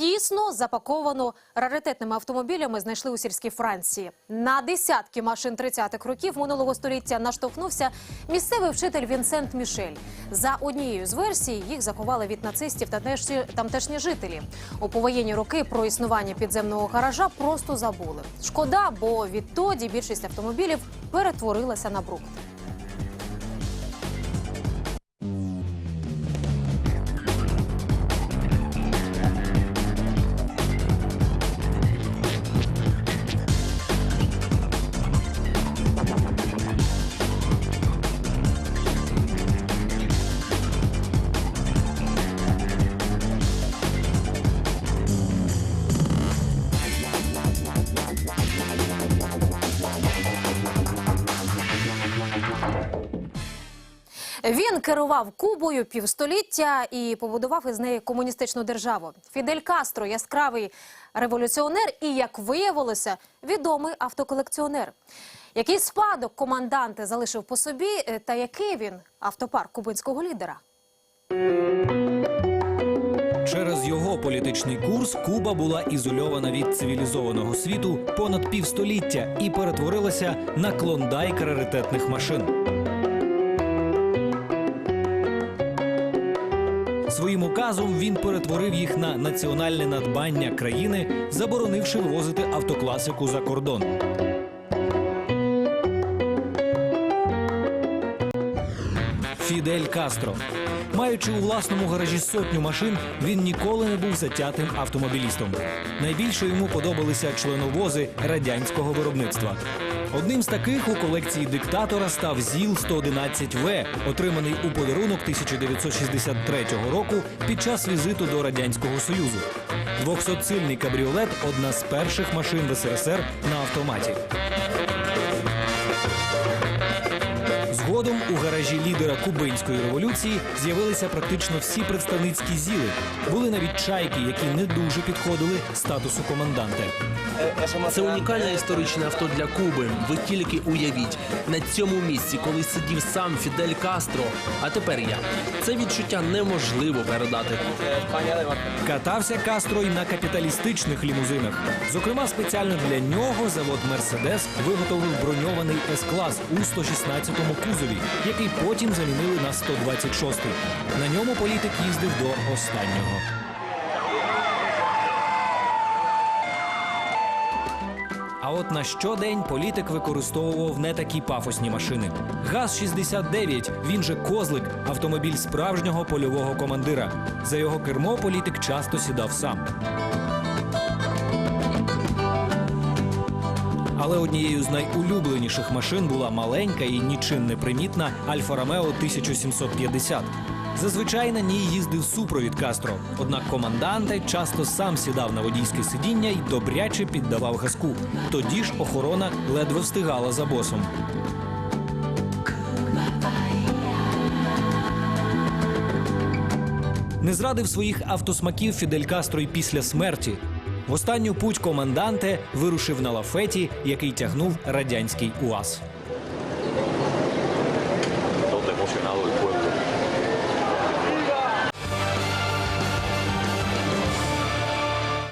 тісно запаковану раритетними автомобілями знайшли у сільській Франції. На десятки машин 30-х років минулого століття наштовхнувся місцевий вчитель Вінсент Мішель. За однією з версій їх заховали від нацистів тамтешні, тамтешні жителі. У повоєнні роки про існування підземного гаража просто забули. Шкода, бо відтоді більшість автомобілів перетворилася на брухт. Він керував Кубою півстоліття і побудував із неї комуністичну державу. Фідель Кастро яскравий революціонер і, як виявилося, відомий автоколекціонер. Який спадок команданти залишив по собі, е, та який він автопарк кубинського лідера? Через його політичний курс Куба була ізольована від цивілізованого світу понад півстоліття і перетворилася на клондайк раритетних машин. Своїм указом він перетворив їх на національне надбання країни, заборонивши вивозити автокласику за кордон. Фідель Кастро. Маючи у власному гаражі сотню машин, він ніколи не був затятим автомобілістом. Найбільше йому подобалися членовози радянського виробництва. Одним з таких у колекції диктатора став ЗІЛ 111 В, отриманий у подарунок 1963 року під час візиту до радянського союзу. Двохсотсильний кабріолет одна з перших машин в СРСР на автоматі. Згодом у гаражі лідера кубинської революції з'явилися практично всі представницькі зіли. Були навіть чайки, які не дуже підходили статусу команданта. Це унікальне історичне авто для Куби. Ви тільки уявіть на цьому місці, коли сидів сам Фідель Кастро. А тепер я. Це відчуття неможливо передати. Катався Кастро й на капіталістичних лімузинах. Зокрема, спеціально для нього завод Мерседес виготовив броньований С-клас у 116 кузові, який потім замінили на 126-й. На ньому політик їздив до останнього. А от на щодень політик використовував не такі пафосні машини. ГАЗ-69, він же Козлик, автомобіль справжнього польового командира. За його кермо політик часто сідав сам. Але однією з найулюбленіших машин була маленька і нічим не примітна Альфа Ромео 1750. Зазвичай на ній їздив супровід Кастро. Однак команданте часто сам сідав на водійське сидіння і добряче піддавав газку. Тоді ж охорона ледве встигала за босом. Не зрадив своїх автосмаків Фідель Кастро й після смерті. В останню путь коменданте вирушив на лафеті, який тягнув радянський УАЗ. Тут емоціонали.